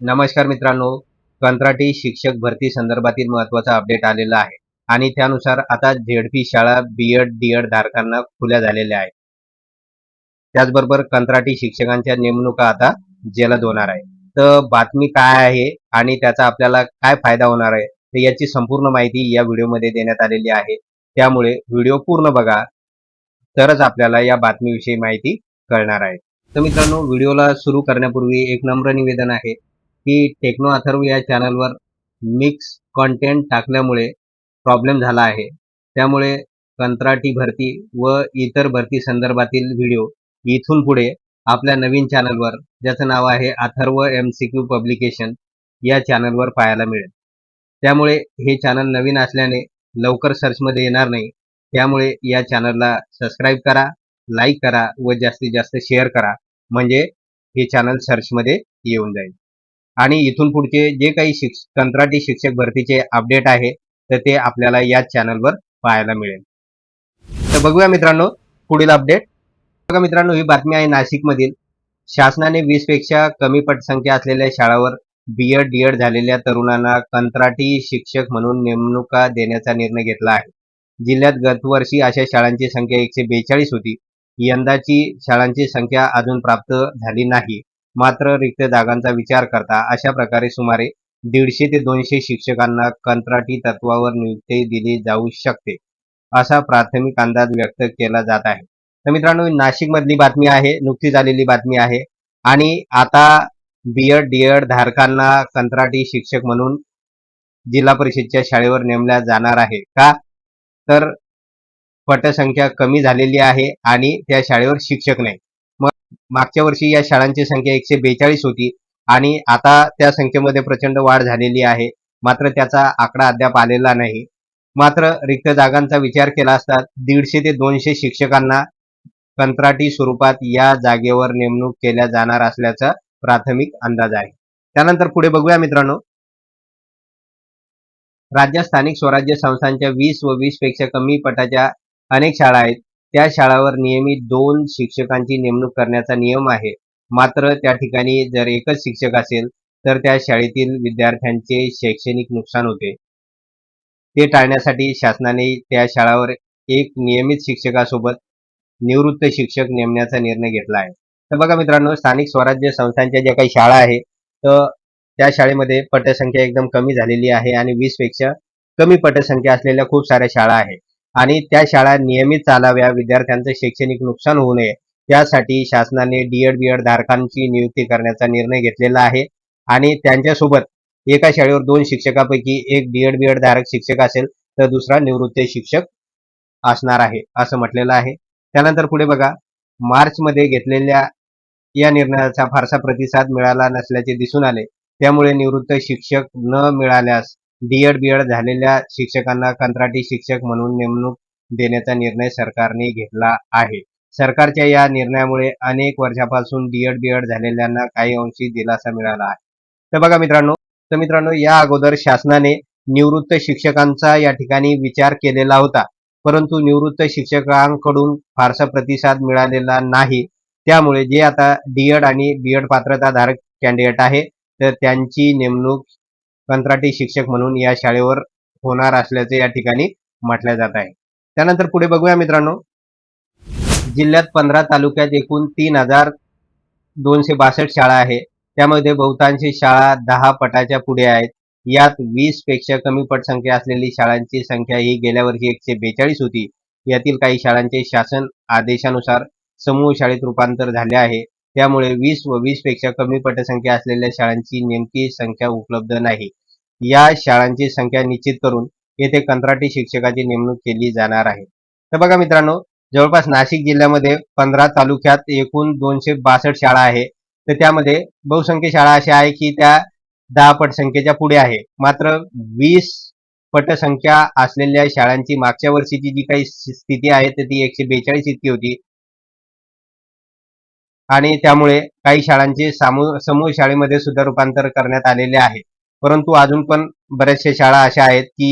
नमस्कार मित्रांनो कंत्राटी शिक्षक भरती संदर्भातील महत्त्वाचा अपडेट आलेला आहे. आणि त्यानुसार आता झेडपी शाळा बीएड डीएड धारकांना खुल्या झालेल्या आहेत. त्याचबरोबर कंत्राटी शिक्षकांच्या नेमणुका आता जलद होणार आहे तर बातमी काय आहे आणि त्याचा आपल्याला काय फायदा होणार आहे तर याची संपूर्ण माहिती या व्हिडिओमध्ये देण्यात आलेली आहे. त्यामुळे व्हिडिओ पूर्ण बघा तरच आपल्याला या बातमीविषयी माहिती कळणार आहे. तर मित्रांनो व्हिडिओला सुरू करण्यापूर्वी एक नम्र निवेदन आहे. की टेक्नो अथर्व या चॅनलवर मिक्स कॉन्टेंट टाकल्यामुळे प्रॉब्लेम झाला आहे. त्यामुळे कंत्राटी भरती व इतर भरती संदर्भातील व्हिडिओ इथून पुढे आपल्या नवीन चॅनलवर ज्याचं नाव आहे Atharva M C Q publication या चॅनलवर पाहायला मिळेल. त्यामुळे हे चॅनल नवीन असल्याने लवकर सर्चमध्ये येणार नाही. त्यामुळे या चॅनलला सबस्क्राईब करा लाईक करा व जास्तीत जास्त शेअर करा. म्हणजे हे चॅनल सर्चमध्ये येऊन जाईल. आणि इथून पुढचे जे काही शिक्ष कंत्राटी शिक्षक भरतीचे अपडेट आहे तर ते आपल्याला याच चॅनलवर पाहायला मिळेल. तर बघूया मित्रांनो पुढील अपडेट बघा मित्रांनो ही बातमी आहे नाशिकमधील. शासनाने वीसपेक्षा कमी पटसंख्या असलेल्या शाळावर बीएड डीएड झालेल्या तरुणांना कंत्राटी शिक्षक म्हणून नेमणुका देण्याचा निर्णय घेतला आहे. जिल्ह्यात गतवर्षी अशा शाळांची संख्या एकशे बेचाळीस होती. यंदाची शाळांची संख्या अजून प्राप्त झाली नाही. मात्र रिक्त जागांचा विचार करता अशा प्रकारे सुमारे दीडशे ते दोनशे शिक्षकांना कंत्राटी तत्वावर नियुक्ती दिली जाऊ शकते असा प्राथमिक अंदाज व्यक्त केला जात आहे. तर मित्रांनो नाशिक मधली बातमी आहे नुकतीच आलेली बातमी आहे. आणि आता बीएड डीएड धारकांना कंत्राटी शिक्षक म्हणून जिल्हा परिषदच्या शाळेवर नेमल्या जाणार आहे का? तर पटसंख्या कमी झालेली आहे आणि त्या शाळेवर शिक्षक नाही. मागच्या वर्षी या शाळांची संख्या एकशे बेचाळीस होती आणि आता त्या संख्येमध्ये प्रचंड वाढ झालेली आहे. मात्र त्याचा आकडा अद्याप आलेला नाही. मात्र रिक्त जागांचा विचार केला असता दीडशे ते दोनशे शिक्षकांना कंत्राटी स्वरूपात या जागेवर नेमणूक केल्या जाणार असल्याचा प्राथमिक अंदाज आहे. त्यानंतर पुढे बघूया मित्रांनो. राज्यात स्थानिक स्वराज्य संस्थांच्या वीस व वीसपेक्षा कमी पटाच्या अनेक शाळा आहेत. त्या शाळावर नियमित दोन शिक्षकांची नेमणूक करण्याचा नियम आहे. मात्र त्या ठिकाणी जर एकच शिक्षक असेल तर त्या शाळेतील विद्यार्थ्यांचे शैक्षणिक नुकसान होते. ते टाळण्यासाठी शासनाने त्या शाळावर एक नियमित शिक्षकासोबत निवृत्त शिक्षक नेमण्याचा निर्णय घेतला आहे. तर बघा मित्रांनो स्थानिक स्वराज्य संस्थांच्या ज्या काही शाळा आहे तर त्या शाळेमध्ये पटसंख्या एकदम कमी झालेली आहे आणि वीसपेक्षा कमी पटसंख्या असलेल्या खूप साऱ्या शाळा आहेत. आणि त्या शाळा नियमित चालाव्या विद्यार्थ्यांचं शैक्षणिक नुकसान होऊ नये त्यासाठी शासनाने डीएड बीएड धारकांची नियुक्ती करण्याचा निर्णय घेतलेला आहे. आणि त्यांच्यासोबत एका शाळेवर दोन शिक्षकापैकी एक डीएड बीएड धारक शिक्षक असेल तर दुसरा निवृत्त शिक्षक असणार आहे असं म्हटलेलं आहे. त्यानंतर पुढे बघा मार्च मध्ये घेतलेल्या या निर्णयाचा फारसा प्रतिसाद मिळाला नसल्याचे दिसून आले. त्यामुळे निवृत्त शिक्षक न मिळाल्यास डीएड बीएड झालेल्या शिक्षकांना कंत्राटी शिक्षक म्हणून नेमणूक देण्याचा निर्णय सरकारने घेतला आहे. सरकारच्या या निर्णयामुळे अनेक वर्षापासून डीएड बीएड झालेल्यांना काही अंशी दिलासा मिळाला आहे. तर बघा मित्रांनो तर मित्रांनो या अगोदर शासनाने निवृत्त शिक्षकांचा या ठिकाणी विचार केलेला होता. परंतु निवृत्त शिक्षकांकडून फारसा प्रतिसाद मिळालेला नाही. त्यामुळे जे आता डीएड आणि बीएड पात्रता धारक कॅन्डिडेट आहे तर त्यांची नेमणूक कंत्राटी शिक्षक म्हणून या शाळेवर होणार असल्याचे या ठिकाणी म्हटल्या जात आहे. त्यानंतर पुढे बघूया मित्रांनो. जिल्ह्यात पंधरा तालुक्यात एकूण तीन हजार दोनशे बासष्ट शाळा आहे. त्यामध्ये बहुतांशी शाळा दहा पटाच्या पुढे आहेत. यात वीसपेक्षा कमी पटसंख्या असलेली शाळांची संख्या ही गेल्या वर्षी एकशे बेचाळीस होती. यातील काही शाळांचे शासन आदेशानुसार समूह शाळेत रूपांतर झाले आहे. त्यामुळे वीस व वीसपेक्षा कमी पटसंख्या असलेल्या शाळांची नेमकी संख्या उपलब्ध नाही. या शाळांची संख्या निश्चित करून येथे कंत्राटी शिक्षकाची नेमणूक केली जाणार आहे. तर बघा मित्रांनो जवळपास नाशिक जिल्ह्यामध्ये पंधरा तालुक्यात एकूण दोनशे बासष्ट शाळा आहे. तर त्यामध्ये बहुसंख्य शाळा अशा आहे की त्या दहा पटसंख्येच्या पुढे आहे. मात्र वीस पटसंख्या असलेल्या शाळांची मागच्या वर्षीची जी काही स्थिती आहे तर ती एकशे बेचाळीस इतकी होती. आणि त्यामुळे काही शाळांचे समूह शाळेमध्ये सुद्धा रूपांतर करण्यात आलेले आहे. परंतु अजून पण बऱ्याचशा शाळा अशा आहेत की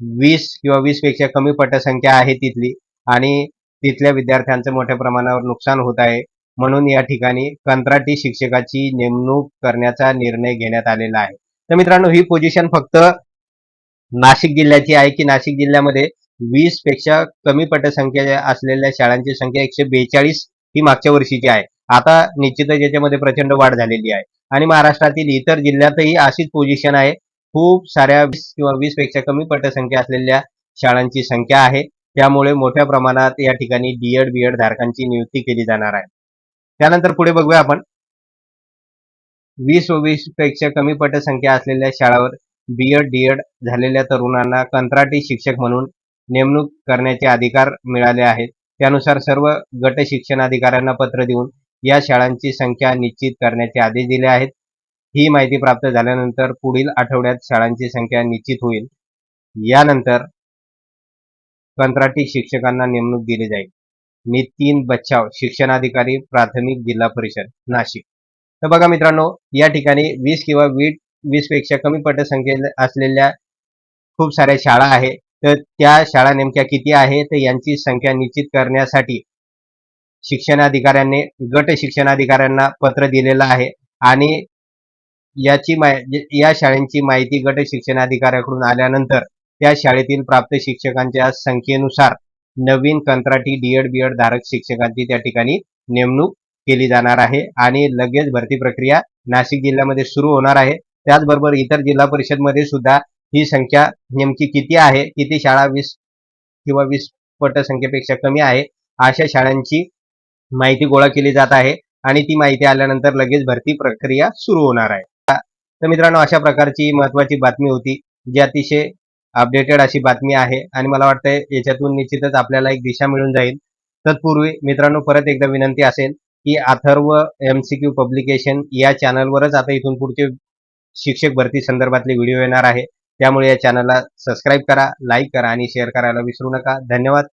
वीस किंवा वीसपेक्षा कमी पटसंख्या आहे तिथली आणि तिथल्या विद्यार्थ्यांचं मोठ्या प्रमाणावर नुकसान होत आहे. म्हणून या ठिकाणी कंत्राटी शिक्षकाची नेमणूक करण्याचा निर्णय घेण्यात आलेला आहे. तर मित्रांनो ही पोझिशन फक्त नाशिक जिल्ह्याची आहे की नाशिक जिल्ह्यामध्ये वीसपेक्षा कमी पटसंख्या असलेल्या शाळांची संख्या एकशे बेचाळीस ही मागच्या वर्षीची आहे. आता निश्चितच याच्यामध्ये प्रचंड वाढ झालेली आहे. आणि महाराष्ट्रातील इतर जिल्ह्यातही अशीच पोझिशन आहे. खूप साऱ्या वीस किंवा वीसपेक्षा कमी पटसंख्या असलेल्या शाळांची संख्या आहे. त्यामुळे मोठ्या प्रमाणात या ठिकाणी डीएड बीएड धारकांची नियुक्ती केली जाणार आहे. त्यानंतर पुढे बघूया आपण. वीस व वीसपेक्षा कमी पटसंख्या असलेल्या शाळावर बीएड डीएड झालेल्या तरुणांना कंत्राटी शिक्षक म्हणून नेमणूक करण्याचे अधिकार मिळाले आहेत. त्यानुसार सर्व गट शिक्षणाधिकाऱ्यांना पत्र देऊन या शाळांची संख्या निश्चित करण्याचे आदेश दिले आहेत. ही माहिती प्राप्त झाल्यानंतर पुढील आठवड्यात शाळांची संख्या निश्चित होईल. यानंतर कंत्राटी शिक्षकांना नेमणूक दिली जाईल. नितीन बच्चाव शिक्षणाधिकारी प्राथमिक जिल्हा परिषद नाशिक. तर बघा मित्रांनो या ठिकाणी वीस किंवा वीस वीसपेक्षा कमी पटसंख्ये असलेल्या खूप साऱ्या शाळा आहे. तर त्या शाळा नेमक्या किती आहे? तर यांची संख्या निश्चित करण्यासाठी शिक्षणाधिकाऱ्यांनी गट शिक्षणाधिकाऱ्यांना पत्र दिलेलं आहे आणि याची माहि या शाळेची माहिती गट शिक्षणाधिकाऱ्याकडून आल्यानंतर त्या शाळेतील प्राप्त शिक्षकांच्या संख्येनुसार नवीन कंत्राटी डीएड बीएड धारक शिक्षकांची त्या ठिकाणी नेमणूक केली जाणार आहे आणि लगेच भरती प्रक्रिया नाशिक जिल्ह्यामध्ये सुरू होणार आहे. त्याचबरोबर इतर जिल्हा परिषदमध्ये सुद्धा ही संख्या नेमकी किती आहे? किती शाळा वीस किंवा वीस पटसंख्येपेक्षा कमी आहे? अशा शाळांची माहिती गोळा केली जात आहे आणि ती माहिती आल्यानंतर लगेच भरती प्रक्रिया सुरू होणार आहे. तर मित्रांनो अशा प्रकारची महत्वाची बातमी होती जी अतिशय अपडेटेड अशी बातमी आहे आणि मला वाटतंय याच्यातून निश्चितच आपल्याला एक दिशा मिळून जाईल. तत्पूर्वी मित्रांनो परत एकदा विनंती असेल की अथर्व एमसीक्यू पब्लिकेशन या चॅनलवरच आता इथून पुढचे शिक्षक भरती संदर्भातले व्हिडिओ येणार आहे. त्यामुळे या चॅनलला सबस्क्राईब करा लाईक करा आणि शेअर करायला विसरू नका. धन्यवाद.